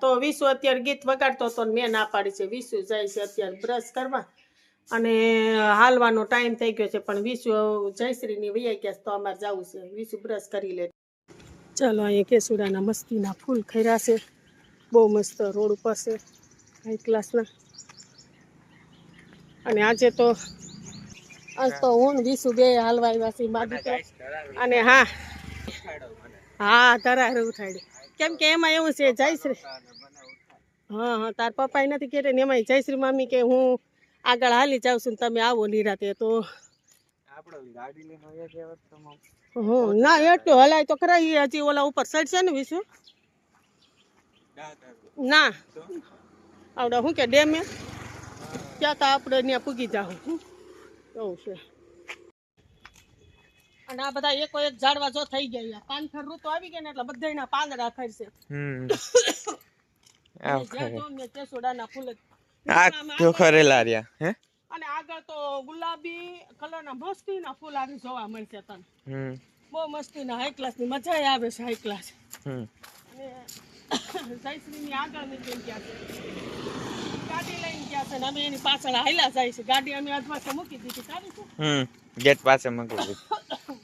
તો વિશુ અત્યારે ગીત વગાડતો હતો ને મેં ના પાડી છે. વિશુ જાય છે અત્યારે બ્રશ કરવા. અને હાલવાનો ટાઈમ થઈ ગયો છે, પણ વિશુ જયશ્રીની વૈયા ગયા તો અમારે જવું છે. વિશુ બ્રશ કરી લે. ચાલો, અહીંયા કેસુડાના મસ્તીના ફૂલ ખર્યા છે. બહુ મસ્ત રોડ ઉપર છે હાઈ ક્લાસના અને આજે તો, આજ તો હું વિશુ બે હાલવા આવ્યા છીએ તો અને હા હા તરાર ઉઠાડી કેમ કે એમાં એવું છે, જયશ્રી હા હા તાર પપ્પા નથી કહેતા ને એમાંય જયશ્રી મામી કે હું આગળ હાલી જાઉં છું ને તમે આવો નિરાતે તો. હમ ના એટલું હલાય તો ખરા હજી ઓલા ઉપર ચડશે ને વિશુ? ના. આવડે શું કે ડેમે ત્યાં તો આપણે ત્યાં પૂગી જાઉં એવું છે. અને આ બધા એકો એક ઝાડવા જો થઈ ગયા પાનખર ઋતુ આવી ગઈ ને એટલે બધા પાંદડા ખરશે. હમ અને જ્યાં જોઉં ને ત્યાં સોડાના ફૂલ જ. આ તો ખરેલા રહ્યા હે? અને આગળ તો ગુલાબી કલરના મસ્તીના ફૂલ આવી જોવા મળશે તને. હમ. બહુ મસ્તીના હાઈ ક્લાસની મજા આવે છે હાઈ ક્લાસ હમ. અને જયશ્રીની આગળ નીકળી ગયા છે. ગાડી લઈને ગયા છે ને અમે એની પાછળ હાલ્યા જાય છે. ગાડી અમે અધવાસે મૂકી દીધી સારી છે. હમ ગેટ પાસે મૂકી દીધું.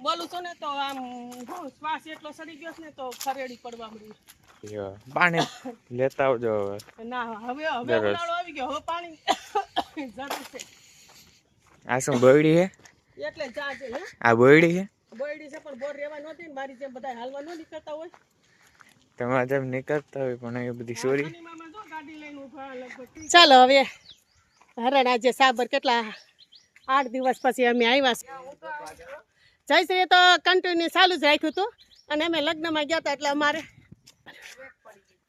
બોલું છું ને તો આમ શ્વાસ એટલો સડી ગયો છે ને તો ખરેડી પડવા મળી યો, પાણી લેતા આવજો હવે. ના હવે હવે ઉનાળો આવી ગયો. હવે પાણી જરૂર છે. આ શું બોયડી હે? એટલે જાજે હે? આ બોયડી હે? બોયડી છે પણ બોર રહેવા નહોતી ને મારી જેમ બધા હાલવા ન નીકળતા હોય. તમારે જેમ નીકળતા હોય પણ એ બધી ચોરી. શનિ મામા જો ગાડી લઈને ઊભા લગભગ. ચાલો હવે હરણ આજે સાબર કેટલા આઠ દિવસ પછી અમે આવ્યા છે. જયશ્રીએ તો કન્ટિન્યુ ચાલુ જ રાખ્યું હતું. અને અમે લગ્નમાં ગયા હતા એટલે અમારે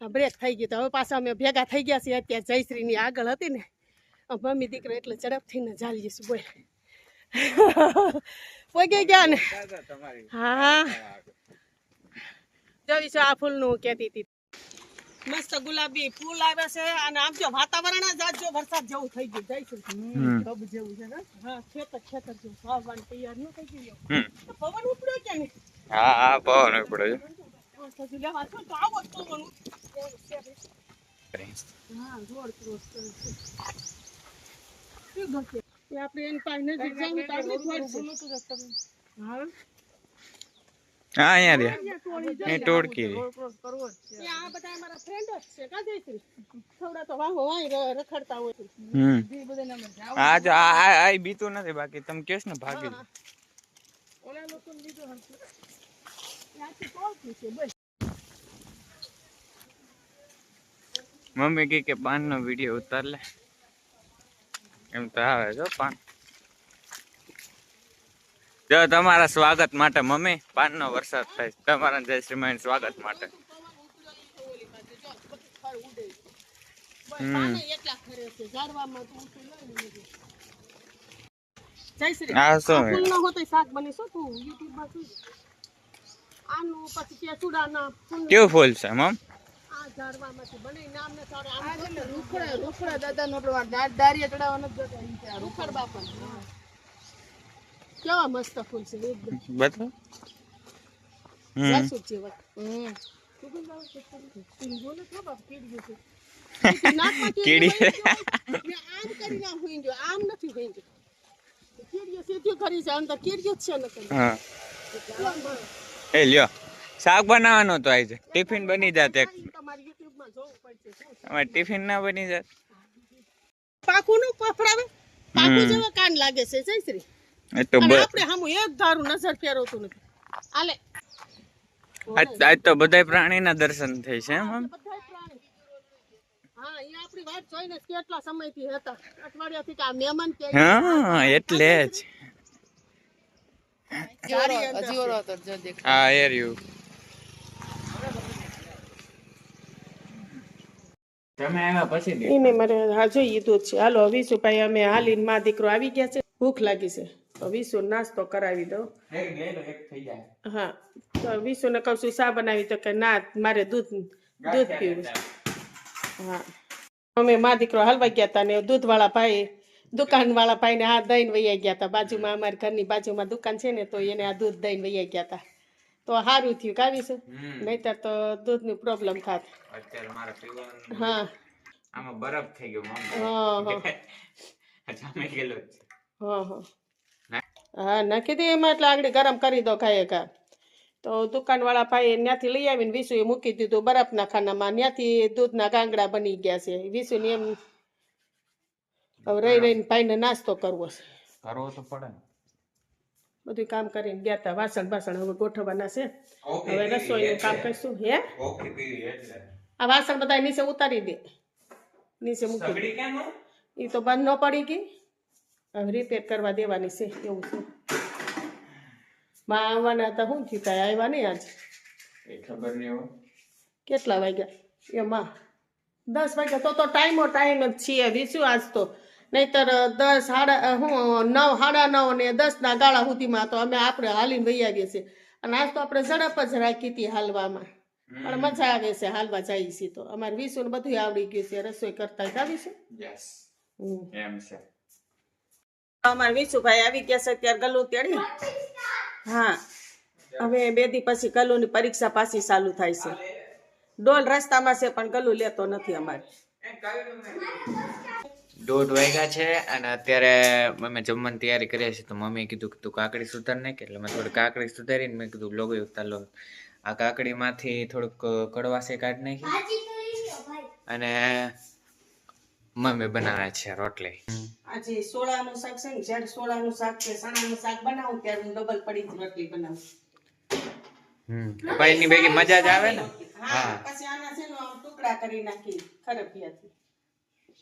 બ્રેક થઈ ગયું. તો હવે પાછા અમે ભેગા થઈ ગયા છીએ. અત્યારે જયશ્રીની આગળ હતી ને. મમ્મી દીકરો એટલે ઝડપથી ને ચાલીએ છીએ બોલ પહોંચી ગયા ને. હા. જોઈ છે આ ફૂલનું કહેતી હતી. મસ્ત ગુલાબી ફૂલ આવે છે. અને આમ જો વાતાવરણ જ આજ જો વરસાદ જેવું થઈ ગયું. જાય છે હમ. કબ જેવું છે ને? હા ખેતર ખેતર જેવું વાવવાનું તૈયાર ન થઈ ગયું પવન ઉપડ્યો કે નહીં હા હા પવન ઉપડ્યો છો. તો આવો જ પવન ઉપડ્યો છે. હા રોડ ક્રોસ કરે છે શું ગમે? એ આપણે એની પાસે નજીક જાવું તો આપણે ખોલશે. હા હા અહીંયા રહ્યા ત્યાં ટોળી જાય. એ ટોળકી રહી એ આ બધા અમારા ફ્રેન્ડ જ છે કા જયશ્રી થોડા તો વાહો વાય ર- રખડતા હોય છે. હમ આ જો આ આ આ બીતું નથી બાકી તમે કેસ ને ભાગી હા. ઓલા લોકોને લીધો હશે. ત્યાંથી ટોળકી છે બોલ મમ્મી કહે કે પાન નો વીડિયો ઉતાર લે. એમ તો આવે જો પાન. જો તમારા સ્વાગત માટે મમ્મી પાન નો વરસાદ થાય તમારા જય શ્રીમાન સ્વાગત માટે. કેવું ફૂલ છે મમ? કેવા મસ્ત ફૂલ છે એકદમ. કીડી. ને આમ કરીને આમ હોઈ ગયો આમ નથી હોઈ ગયો. કીડીઓ કરી છે? અંદર કીડીઓ જ છે ને કરી. હા. એ લ્યો શાક બનાવવાનો તો આજે ટિફિન બની જાત એક તમારી યુટ્યુબમાં જોવું પડશે શું છે. અમારે ટિફિન ના બની જાત પાકું નું પફડાવે પાકું જેવો કાન લાગે છે જયશ્રી એ તો આપણે હમ એક ધારું નજર ફેરવતું નથી. આલે. આજ તો બધા પ્રાણીના દર્શન થઈ છે એમ બધાય પ્રાણી. હા એ આપણી વાત જોઈને કેટલા સમયથી હતા. અઠવાડિયાથી કે આ મહેમાન કે હા એટલે જ. જારી હજી અંદર. ઓલો હતો જો દેખ હા એ તમે આવ્યા પછી એને મારે હા જોઈએ દૂધ છે. હાલો વિશુભાઈ અમે હાલીને માં દીકરો આવી ગયા છે. ભૂખ લાગી છે. તો વિશુ નાસ્તો કરાવી દો હા. તો વિશુને કહું છું શા બનાવી તો કે ના મારે દૂધ દૂધ પીવું છે. હા. અમે મા દીકરો હાલવા ગયા હતા ને દૂધવાળા ભાઈ દુકાનવાળા ભાઈને આ દઈને વૈયા ગયા હતા બાજુમાં અમારી ઘરની બાજુમાં દુકાન છે ને તો એને આ દૂધ દઈને વૈયા ગયા હતા તો સારું થયું કાવી છે? નહીતર તો દૂધની પ્રોબ્લેમ થાત. અત્યારે મારા પીવાનું હા. આમાં બરફ થઈ ગયો હા, જ છે. હા હા. ના. હા નાખી દે એમાં એટલે આગળ ગરમ કરી દો ખાય કા. તો દુકાનવાળા ભાઈએ ત્યાંથી લઈ આવીને વિસુએ મૂકી દીધું બરફના ખાનામાં. ત્યાંથી દૂધના ગાંગડા બની ગયા છે. વિસુની એમ હવે રહી રહીને ભાઈને નાસ્તો કરવો છે. કરવો તો પડે ને. બધું કામ કરીને ગયા હતા વાસણ બાસણ હવે ગોઠવવાના છે. હવે રસોઈનું કામ કરીશું હે? આ વાસણ બધા નીચે ઉતારી દે. નીચે મૂકી? એ તો બંધ ન પડી ગઈ. હવે રિપેર કરવા દેવાની છે એવું છે. માં આવવાના હતા શું થયું? કાંઈ આવ્યા નહીં આજ? એ ખબર નહીં કેટલા વાગ્યા? એમાં. દસ વાગ્યા તો તો ટાઈમો ટાઈમ જ છીએ. વીસું આજ તો. નહીતર દસ સાડા હું નવ સાડા નવ ને દસના ગાળા સુધીમાં તો અમે આપણે હાલીને વહી આવીએ છીએ. અને આજ તો આપણે ઝડપ જ રાખી હતી હાલવામાં. પણ મજા આવે છે હાલવા જઈએ છીએ તો. અમારે વિશુ ને બધું આવડી ગયું છે રસોઈ કરતા આવીશું એમ છે. અમારા વિશુભાઈ આવી ગયા છે અત્યારે ગલું તેડી. હા. હવે બે દી પછી ગલુની પરીક્ષા પાછી ચાલુ થાય છે. ડોલ રસ્તામાં છે પણ ગલું લેતો નથી અમારે. દોઢ વાગ્યા છે અને અત્યારે અમે જમવાની તૈયારી કરીએ છીએ. તો મમ્મીએ કીધું કે તું કાકડી સુધાર નાખ. એટલે મેં થોડી કાકડી સુધારીને મેં કીધું લોગો ઉતાર લો આ કાકડીમાંથી થોડુંક કડવાશે કાઢી નાખી. અને મમ્મી બનાવે છે રોટલી. આજે સોળાનું શાક છે ને જ્યારે સોળાનું શાક છે ચણાનું શાક બનાવું ત્યારે હું ડબલ પડી રોટલી બનાવું. હમ. ભાઈ એની ભેગી મજા જ આવે ને? હા પછી આના છે ને ટુકડા કરી નાખી ખરપિયાથી.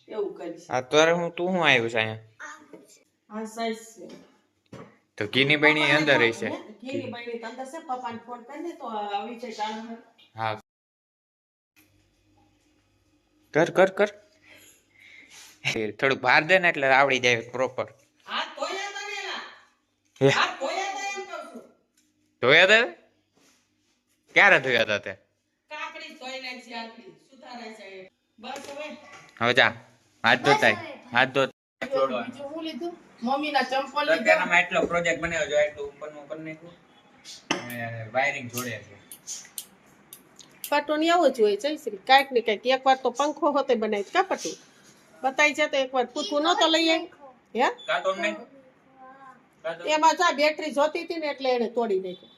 એવું કરીશ અત્યારે હું તું હું આવ્યું છે અહીંયા? હા સાઈઝ છે. તો કીની બહેની અંદર રહી છે. કીની બહેની અંદર છે પપ્પાને ફોન કરીને તો આવી છે ટાણું હા. કર કર કર. થોડું બહાર દે ને એટલે આવડી જાય પ્રોપર ને? હે. હાથ ધોયા તા એમ કહું છું. ધોયા હતા ક્યારે ધોયા હતા તે? કાકડી છે. બસ હવે. હવે જા. હાથ ધોતાય. હાથ ધો હું લીધું મમ્મીના ચંપલ લીધા. એટલો પ્રોજેક્ટ બનાવ્યો જો એટલું ઉપરનું ઉપર નાખ્યું. વાયરિંગ જોડે છે. પટોની આવું જ હોય જયશ્રી કાંઈક ને કાંઈક. એકવાર તો પંખો હોતે બનાવી કા બતાવી છે તો એકવાર પૂછવું નતો લઈ આવી હે? એમાં જા બેટરી જોતી હતી ને એટલે એને તોડી નાખ્યો.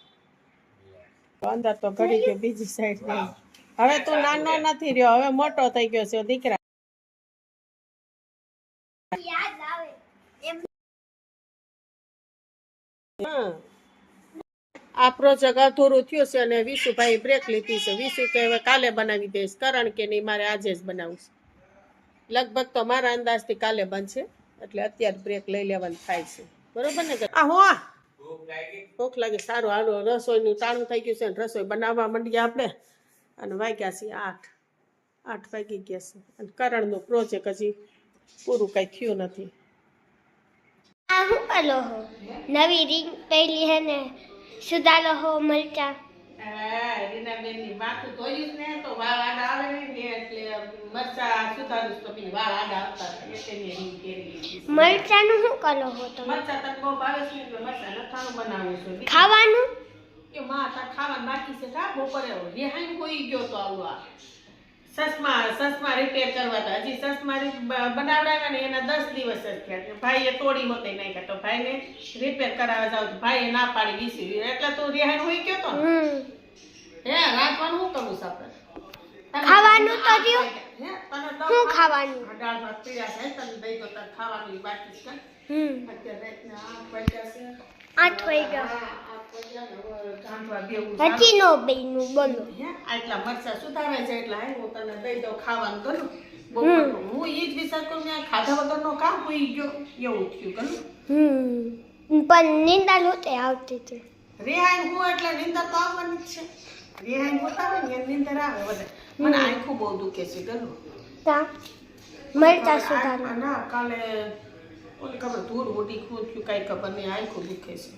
અંદર તો ઘડી ગયો બીજી સાઈડ હવે તું નાનો નથી રહ્યો હવે મોટો થઈ ગયો છે દીકરા હા. આ પ્રોજેક્ટ અધૂરું થયું છે અને વિશુભાઈ બ્રેક લીધી છે. વિશુ કે હવે કાલે બનાવી દઈશ. કારણ કે નહીં મારે આજે જ બનાવું છે. લગભગ તો મારા અંદાજથી કાલે બનશે. એટલે અત્યારે બ્રેક લઈ લેવાનું થાય છે. બરોબર ને આ હો ભૂખ લાગે? ભૂખ લાગી. સારું હાલો. રસોઈનું તાણું થઈ ગયું છે ને રસોઈ બનાવવા માંડીએ આપણે. અને વાગ્યા છે આઠ. આઠ વાગી ગયા છે. અને કરણનું પ્રોજેક્ટ હજી પૂરું કાંઈ થયું નથી. આ હું કરો હો નવી રીંગ પહેલી હે ને સુધારો હો મરચા રીનાબેનની માથું ધોયું ને તો આવે ને એટલે મરચા સુધારું તો પેલી વાળ આડા આવતા એટલે મેં રીંગ પહેરી લીધી. મરચાનું શું કરો હો તમે? ખાવાનું? કે માં ખાવાનું બાકી છે બપોરે રેહાઈ કોઈ ગયો તો આવું સસમા સસમા રિપેર કરવા હતા. હજી સસમા બનાવડાવ્યા ને એના દસ દિવસ જ થયા છે. ભાઈએ તોડી હોતે નાખ્યા તો ભાઈને રિપેર કરાવવા જાવ ભાઈએ ના પાડી વીસી એટલે તું રેહાઈ હોઈ ગયો તો? હે રાતવાનું શું કરવું છે ખાવાનું તો. હે. ખાવાનું? આ દાળ ભાત પીળા છે તને દઈ દો ખાવાનું બાકી છે. અત્યારે રાતના વાગ્યા છે. આઠ બેવું સારું. હજી નો બેનું બોલો આટલા મરચા સુધારે છે એટલે હું તને દઈ દઉં ખાવાનું કરું. હું ઈ જ વિચાર કરું કે ખાધા વગરનો કામ હોઈ ગયો. એવું થયું કરું હમ. પણ નિંદા નહોતી આવતી હતી રેહાઈ હું એટલે નિંદા તો આવવાની જ છે. રેહાઈ હોતા હોય ને નીંદર આવે વધારે મને આંખું બહુ દુખે છે ગલું તા. મરચા સુધારો. ના કાલે ઓલી ખબર ધૂળ ઉડી ખું થયું કાંઈ ખબર નહીં આંખું દુખે છે.